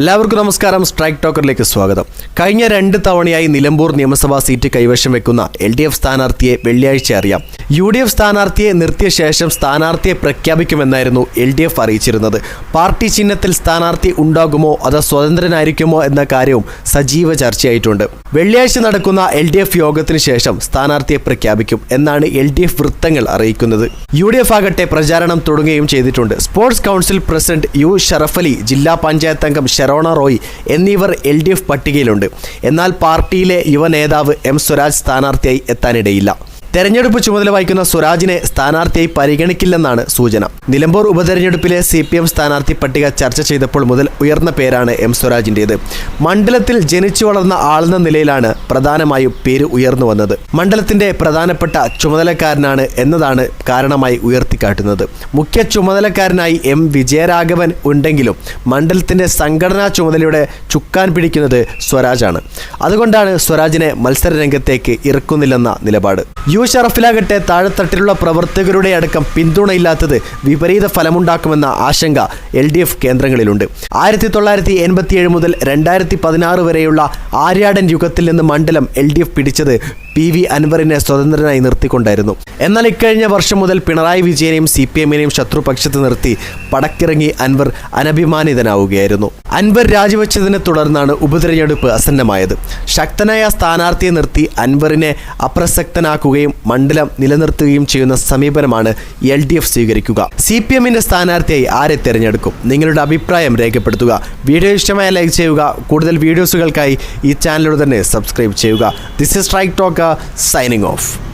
എല്ലാവർക്കും നമസ്കാരം. സ്ട്രൈക്ക് ടോക്കറിലേക്ക് സ്വാഗതം. കഴിഞ്ഞ രണ്ട് തവണയായി നിലമ്പൂർ നിയമസഭാ സീറ്റ് കൈവശം വെക്കുന്ന എൽ ഡി എഫ് സ്ഥാനാർത്ഥിയെ വെള്ളിയാഴ്ച അറിയാം. യു ഡി എഫ് സ്ഥാനാർത്ഥിയെ നിർത്തിയ ശേഷം സ്ഥാനാർത്ഥിയെ പ്രഖ്യാപിക്കുമെന്നായിരുന്നു എൽ ഡി എഫ് അറിയിച്ചിരുന്നത്. പാർട്ടി ചിഹ്നത്തിൽ സ്ഥാനാർത്ഥി ഉണ്ടാകുമോ അതോ സ്വതന്ത്രനായിരിക്കുമോ എന്ന കാര്യവും സജീവ ചർച്ചയായിട്ടുണ്ട്. വെള്ളിയാഴ്ച നടക്കുന്ന എൽ ഡി എഫ് യോഗത്തിന് ശേഷം സ്ഥാനാർത്ഥിയെ പ്രഖ്യാപിക്കും എന്നാണ് എൽ ഡി എഫ് വൃത്തങ്ങൾ അറിയിക്കുന്നത്. യു ഡി എഫ് ആകട്ടെ പ്രചാരണം തുടങ്ങുകയും ചെയ്തിട്ടുണ്ട്. Sports council president U Sharafali ജില്ലാ പഞ്ചായത്ത് അംഗം ഷെറോണ റോയ് എന്നിവർ എൽ ഡി എഫ് പട്ടികയിലുണ്ട്. എന്നാൽ പാർട്ടിയിലെ യുവ നേതാവ് എം സ്വരാജ് സ്ഥാനാർത്ഥിയായി എത്താനിടയില്ല. തെരഞ്ഞെടുപ്പ് ചുമതല വഹിക്കുന്ന സ്വരാജിനെ സ്ഥാനാർത്ഥിയായി പരിഗണിക്കില്ലെന്നാണ് സൂചന. നിലമ്പൂർ ഉപതെരഞ്ഞെടുപ്പിലെ സി പി എം സ്ഥാനാർത്ഥി പട്ടിക ചർച്ച ചെയ്തപ്പോൾ മുതൽ ഉയർന്ന പേരാണ് എം സ്വരാജിന്റേത് മണ്ഡലത്തിൽ ജനിച്ചു വളർന്ന ആളെന്ന നിലയിലാണ് പ്രധാനമായും പേര് ഉയർന്നു വന്നത്. മണ്ഡലത്തിന്റെ പ്രധാനപ്പെട്ട ചുമതലക്കാരനാണ് എന്നതാണ് കാരണമായി ഉയർത്തിക്കാട്ടുന്നത്. മുഖ്യ ചുമതലക്കാരനായി എം വിജയരാഘവൻ ഉണ്ടെങ്കിലും മണ്ഡലത്തിന്റെ സംഘടനാ ചുമതലയുടെ ചുക്കാൻ പിടിക്കുന്നത് സ്വരാജാണ്. അതുകൊണ്ടാണ് സ്വരാജിനെ മത്സര രംഗത്തേക്ക് ഇറക്കുന്നില്ലെന്ന നിലപാട്. യു ഷറഫിലാകട്ടെ താഴെത്തട്ടിലുള്ള പ്രവർത്തകരുടെ അടക്കം പിന്തുണയില്ലാത്തത് വിപരീത ഫലമുണ്ടാക്കുമെന്ന ആശങ്ക എൽ ഡി എഫ് കേന്ദ്രങ്ങളിലുണ്ട്. ആയിരത്തി തൊള്ളായിരത്തി എൺപത്തിയേഴ് മുതൽ രണ്ടായിരത്തി പതിനാറ് വരെയുള്ള ആര്യാടൻ യുഗത്തിൽ നിന്ന് മണ്ഡലം എൽ ഡി എഫ് പിടിച്ചത് പി വി അൻവറിനെ സ്വതന്ത്രനായി നിർത്തിക്കൊണ്ടായിരുന്നു. എന്നാൽ ഇക്കഴിഞ്ഞ വർഷം മുതൽ പിണറായി വിജയനെയും സി പി എമ്മിനെയും ശത്രുപക്ഷത്ത് നിർത്തി പടക്കിറങ്ങി അൻവർ അനഭിമാനിതനാവുകയായിരുന്നു. അൻവർ രാജിവെച്ചതിനെ തുടർന്നാണ് ഉപതെരഞ്ഞെടുപ്പ് അസന്നമായത്. ശക്തനായ സ്ഥാനാർത്ഥിയെ നിർത്തി അൻവറിനെ അപ്രസക്തനാക്കുകയും മണ്ഡലം നിലനിർത്തുകയും ചെയ്യുന്ന സമീപനമാണ് എൽ ഡി എഫ് സ്വീകരിക്കുക. സി പി എമ്മിന്റെ സ്ഥാനാർത്ഥിയായി ആരെ തിരഞ്ഞെടുക്കും? നിങ്ങളുടെ അഭിപ്രായം രേഖപ്പെടുത്തുക. വീഡിയോ ഇഷ്ടമായ ലൈക്ക് ചെയ്യുക. കൂടുതൽ വീഡിയോസുകൾക്കായി ഈ ചാനലോട് തന്നെ സബ്സ്ക്രൈബ് ചെയ്യുക. This is strike talk Signing off.